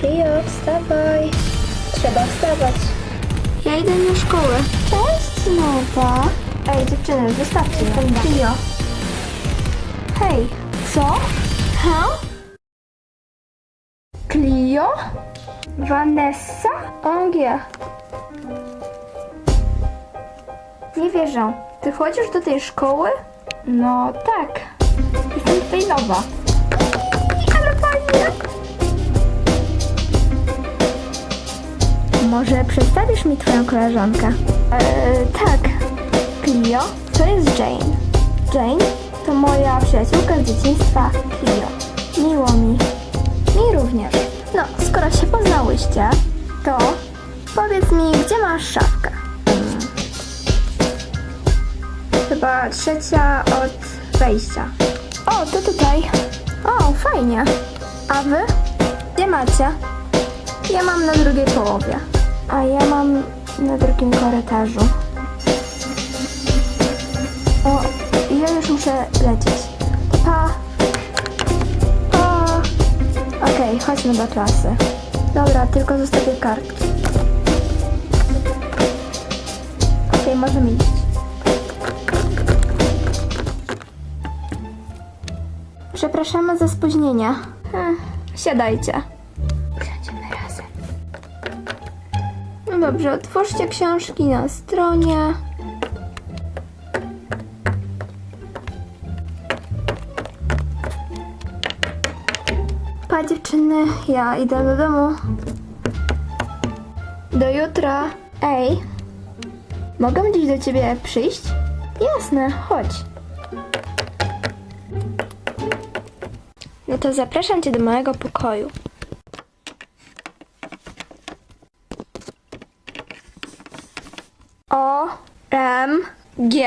Klio, wstawaj. Trzeba wstawać. Ja idę do szkoły. Cześć, nowa. Ej, dziewczyny, zostawcie ją. Klio. Hej, co? Ha? Clio? Vanessa? Angia. Nie wierzę. Ty chodzisz do tej szkoły? No tak. Jestem tutaj nowa. Może przedstawisz mi twoją koleżankę? Eee, tak. Clio, to jest Jane. Jane to moja przyjaciółka z dzieciństwa Clio. Miło mi. Mi również. No, skoro się poznałyście, to powiedz mi, gdzie masz szafkę? Hmm. Chyba trzecia od wejścia. O, to tutaj. O, fajnie. A wy? Gdzie macie? Ja mam na drugiej połowie. A ja mam na drugim korytarzu. O, ja już muszę lecieć. Pa! Pa! Okej, chodźmy do klasy. Dobra, tylko zostawię kartki. Okej, możemy iść. Przepraszamy za spóźnienie. Hm, siadajcie. No dobrze, otwórzcie książki na stronie. Pa dziewczyny, ja idę do domu. Do jutra. Ej, mogę dziś do ciebie przyjść? Jasne, chodź. No to zapraszam cię do mojego pokoju. O, M, G.